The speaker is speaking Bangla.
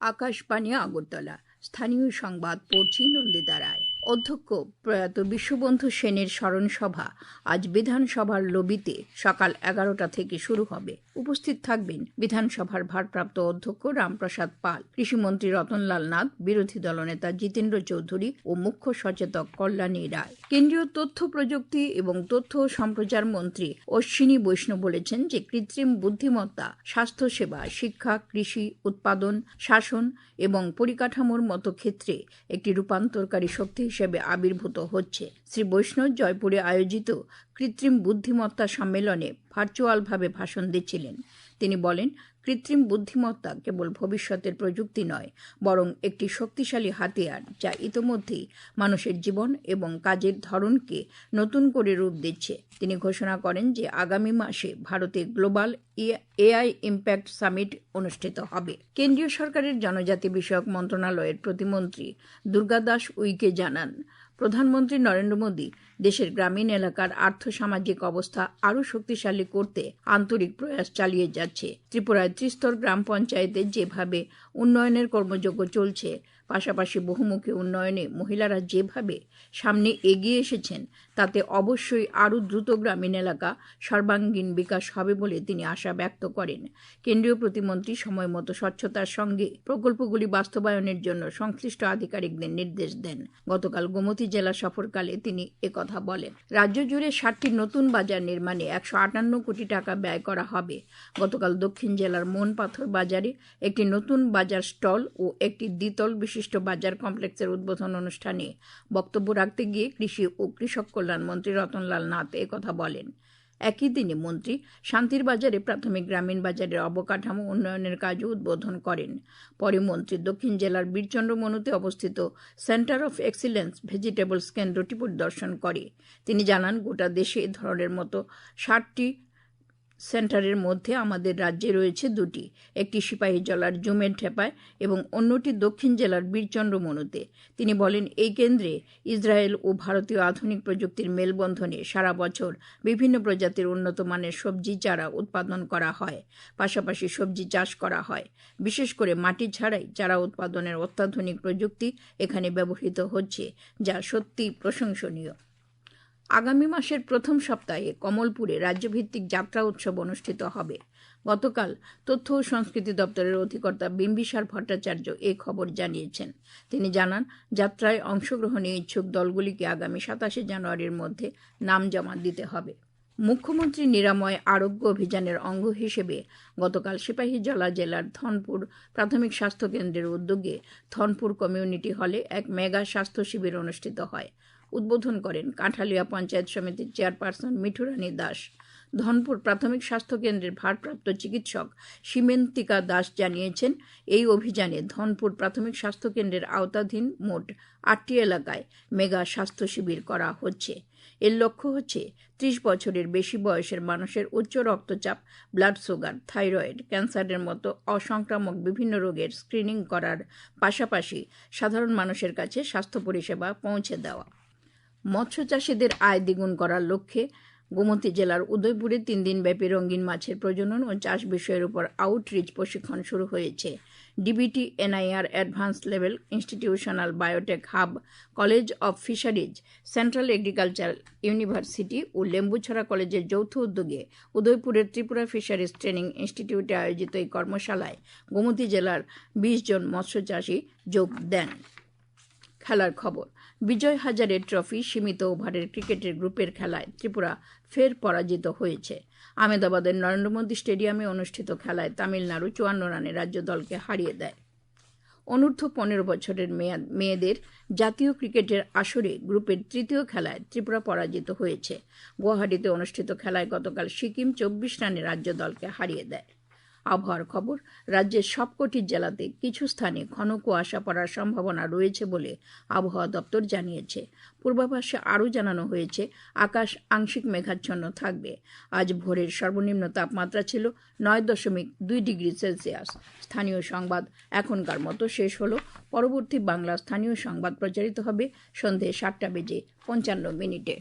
আকাশবাণী আগরতলা। স্থানীয় সংবাদ পড়ছি নন্দিতা রায় অধ্যক্ষ প্রয়াত বিশ্ববন্ধু সেনের স্মরণসভা আজ বিধানসভার লবিতে সকাল এগারোটা থেকে শুরু হবে। উপস্থিত থাকবেন বিধানসভার ভারপ্রাপ্ত অধ্যক্ষ রামপ্রসাদ পাল, কৃষিমন্ত্রী রতনলাল নাথ বিরোধী দলনেতা জিতেন্দ্র চৌধুরী ও মুখ্য সচেতক কল্যাণী রায়। কেন্দ্রীয় তথ্য প্রযুক্তি এবং তথ্য সম্প্রচার মন্ত্রী অশ্বিনী বৈষ্ণব বলেছেন যে কৃত্রিম বুদ্ধিমত্তা, স্বাস্থ্যসেবা, শিক্ষা, কৃষি, উৎপাদন, শাসন এবং পরিকাঠামোর মতো ক্ষেত্রে একটি রূপান্তরকারী শক্তি হিসেবে আবির্ভূত হচ্ছে। শ্রী বৈষ্ণব জয়পুরে আয়োজিত কৃত্রিম বুদ্ধিমত্তা সম্মেলনে ভার্চুয়ালভাবে ভাষণ দিচ্ছিলেন। তিনি বলেন, কৃত্রিম বুদ্ধিমত্তা কেবল ভবিষ্যতের প্রযুক্তি নয়, বরং একটি শক্তিশালী হাতিয়ার যা ইতোমধ্যেই মানুষের জীবন এবং কাজের ধরনকে নতুন করে রূপ দিচ্ছে। তিনি ঘোষণা করেন যে আগামী মাসে ভারতে গ্লোবাল এআই ইম্প্যাক্ট সামিট অনুষ্ঠিত হবে। কেন্দ্রীয় সরকারের জনজাতি বিষয়ক মন্ত্রণালয়ের প্রতিমন্ত্রী দুর্গাদাস উইকে জানান, প্রধানমন্ত্রী নরেন্দ্র মোদী দেশের গ্রামীণ এলাকার আর্থসামাজিক অবস্থা আরও শক্তিশালী করতে আন্তরিক প্রয়াস চালিয়ে যাচ্ছে। ত্রিপুরায় ত্রিস্তর গ্রাম পঞ্চায়েতে যেভাবে উন্নয়নের কর্মযজ্ঞ চলছে, পাশাপাশি বহুমুখী উন্নয়নে মহিলারা যেভাবে সামনে এগিয়ে এসেছেন, তাতে অবশ্যই আরও দ্রুত গ্রামীণ এলাকা সর্বাঙ্গীন বিকাশ হবে বলে তিনি আশা ব্যক্ত করেন। কেন্দ্রীয় প্রতিমন্ত্রী সময় মতো স্বচ্ছতার সঙ্গে প্রকল্পগুলি বাস্তবায়নের জন্য সংশ্লিষ্ট আধিকারিকদের নির্দেশ দেন। গতকাল গোমতী জেলা সফরকালে তিনি একথা বলেন রাজ্য জুড়ে ষাটটি নতুন বাজার নির্মাণে একশো আটান্ন কোটি টাকা ব্যয় করা হবে। গতকাল দক্ষিণ জেলার মন পাথর বাজারে একটি নতুন বাজার স্টল ও একটি দ্বিতল বিশিষ্ট বাজার কমপ্লেক্সের উদ্বোধন অনুষ্ঠানে বক্তব্য রাখতে গিয়ে কৃষি ও কৃষক কল্যাণ মন্ত্রী রতনলাল নাথ কথা বলেন। একই দিনে মন্ত্রী শান্তির বাজারে প্রাথমিক গ্রামীণ বাজারের অবকাঠামো উন্নয়নের কাজও উদ্বোধন করেন। পরে মন্ত্রী দক্ষিণ জেলার বীরচন্দ্র মনুতে অবস্থিত সেন্টার অফ এক্সিলেন্স ভেজিটেবলস কেন্দ্রটি পরিদর্শন করে। তিনি জানান, গোটা দেশে এ ধরনের মতো ষাটটি সেন্টারের মধ্যে আমাদের রাজ্যে রয়েছে দুটি, একটি সিপাহী জলার জুমের ঠেপায় এবং অন্যটি দক্ষিণ জেলার বীরচন্দ্র মনুতে। তিনি বলেন, এই কেন্দ্রে ইসরায়েল ও ভারতীয় আধুনিক প্রযুক্তির মেলবন্ধনে সারা বছর বিভিন্ন প্রজাতির উন্নত মানের সবজি, চারা উৎপাদন করা হয়, পাশাপাশি সবজি চাষ করা হয়। বিশেষ করে মাটি ছাড়াই চারা উৎপাদনের অত্যাধুনিক প্রযুক্তি এখানে ব্যবহৃত হচ্ছে, যা সত্যি প্রশংসনীয়। আগামী মাসের প্রথম সপ্তাহে কমলপুরে রাজ্যভিত্তিক যাত্রা উৎসব অনুষ্ঠিত হবে। গতকাল তথ্য ও সংস্কৃতি দপ্তরের অধিকর্তা বিম্বিসার ভট্টাচার্য এ খবর জানিয়েছেন। তিনি জানান, যাত্রায় অংশগ্রহণে ইচ্ছুক দলগুলিকে আগামী সাতাশে জানুয়ারির মধ্যে নাম জমা দিতে হবে। মুখ্যমন্ত্রী নিরাময় আরোগ্য অভিযানের অঙ্গ হিসেবে গতকাল সিপাহীজলা জেলার ধনপুর প্রাথমিক স্বাস্থ্য কেন্দ্রের উদ্যোগে ধনপুর কমিউনিটি হলে এক মেগা স্বাস্থ্য শিবির অনুষ্ঠিত হয়। উদ্বোধন করেন কাঁঠালিয়া পঞ্চায়েত সমিতির চেয়ারপারসন মিঠুরানী দাস। ধনপুর প্রাথমিক স্বাস্থ্য কেন্দ্রের ভারপ্রাপ্ত চিকিৎসক সীমেন্তিকা দাস জানিয়েছেন, এই অভিযানে ধনপুর প্রাথমিক স্বাস্থ্য কেন্দ্রের আওতাধীন মোট আটটি এলাকায় মেগা স্বাস্থ্য শিবির করা হচ্ছে। এর লক্ষ্য হচ্ছে ত্রিশ বছরের বেশি বয়সের মানুষের উচ্চ রক্তচাপ, ব্লাড সুগার, থাইরয়েড, ক্যান্সারের মতো অসংক্রামক বিভিন্ন রোগের স্ক্রিনিং করার পাশাপাশি সাধারণ মানুষের কাছে স্বাস্থ্য পরিষেবা পৌঁছে দেওয়া। মৎস্য চাষীদের আয় দ্বিগুণ করার লক্ষ্যে গোমতী জেলার উদয়পুরে তিন দিনব্যাপী রঙিন মাছের প্রজনন ও চাষ বিষয়ের উপর আউটরিচ প্রশিক্ষণ শুরু হয়েছে। DBT NIR advance level institutional biotech hub college of fisheries central agriculture university ও লেম্বুছড়া কলেজের যৌথ উদ্যোগে উদয়পুরের ত্রিপুরা ফিশারিজ ট্রেনিং ইনস্টিটিউটে আয়োজিত এই কর্মশালায় গোমতী জেলার বিশ জন মৎস্যচাষী যোগ দেন। খেলার খবর। বিজয় হাজারে ট্রফি সীমিত ওভারের ক্রিকেটের গ্রুপের খেলায় ত্রিপুরা ফের পরাজিত হয়েছে। আহমেদাবাদের নরেন্দ্র মোদী স্টেডিয়ামে অনুষ্ঠিত খেলায় তামিলনাড়ু চুয়ান্ন রানে রাজ্য দলকে হারিয়ে দেয়। অনূর্ধ্ব পনেরো বছরের মেয়াদ, মেয়েদের জাতীয় ক্রিকেটের আসরে গ্রুপের তৃতীয় খেলায় ত্রিপুরা পরাজিত হয়েছে। গুয়াহাটিতে অনুষ্ঠিত খেলায় গতকাল সিকিম চব্বিশ রানে রাজ্য দলকে হারিয়ে দেয়। আবহাওয়ার খবর। রাজ্যের সবকটি জেলাতে কিছু স্থানে ঘন কুয়াশা পড়ার সম্ভাবনা রয়েছে বলে আবহাওয়া দপ্তর জানিয়েছে। পূর্বাভাসে আরও জানানো হয়েছে, আকাশ আংশিক মেঘাচ্ছন্ন থাকবে। আজ ভোরের সর্বনিম্ন তাপমাত্রা ছিল নয় দশমিক দুই ডিগ্রি সেলসিয়াস। স্থানীয় সংবাদ এখনকার মতো শেষ হলো। পরবর্তী বাংলা স্থানীয় সংবাদ প্রচারিত হবে সন্ধে সাতটা বেজে পঞ্চান্ন মিনিটে।